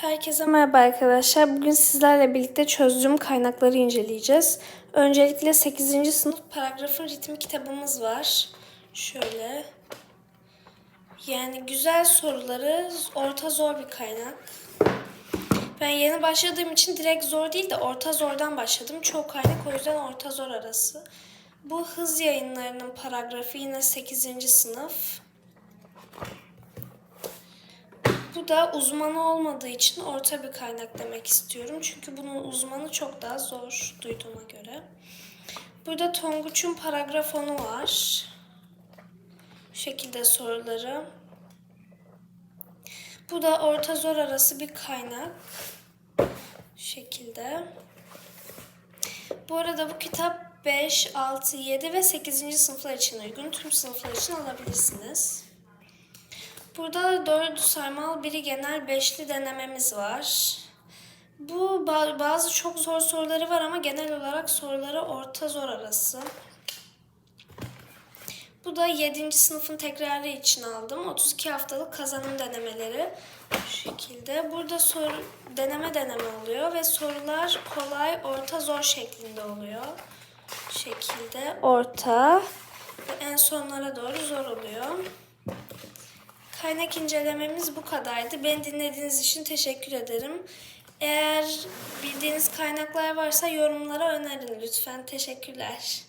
Herkese merhaba arkadaşlar. Bugün sizlerle birlikte çözdüğüm kaynakları inceleyeceğiz. Öncelikle 8. sınıf paragrafın ritmi kitabımız var. Şöyle. Yani güzel soruları orta zor bir kaynak. Ben yeni başladığım için direkt zor değil de orta zordan başladım. Çok kaynak o yüzden orta zor arası. Bu hız yayınlarının paragrafı yine 8. sınıf. Bu da uzmanı olmadığı için orta bir kaynak demek istiyorum. Çünkü bunun uzmanı çok daha zor duyduğuma göre. Burada Tonguç'un paragraf 10'u var. Bu şekilde soruları. Bu da orta zor arası bir kaynak. Şu şekilde. Bu arada bu kitap 5, 6, 7 ve 8. sınıflar için uygun. Tüm sınıflar için alabilirsiniz. Burada dördü saymalı biri genel beşli denememiz var. Bu ba- bazı çok zor soruları var ama genel olarak soruları orta zor arası. Bu da 7. sınıfın tekrarı için aldım. 32 haftalık kazanım denemeleri. Şu şekilde. Burada soru deneme deneme oluyor ve sorular kolay, orta, zor şeklinde oluyor. Şekilde orta ve en sonlara doğru zor oluyor. Kaynak incelememiz bu kadardı. Beni dinlediğiniz için teşekkür ederim. Eğer bildiğiniz kaynaklar varsa yorumlara önerin lütfen. Teşekkürler.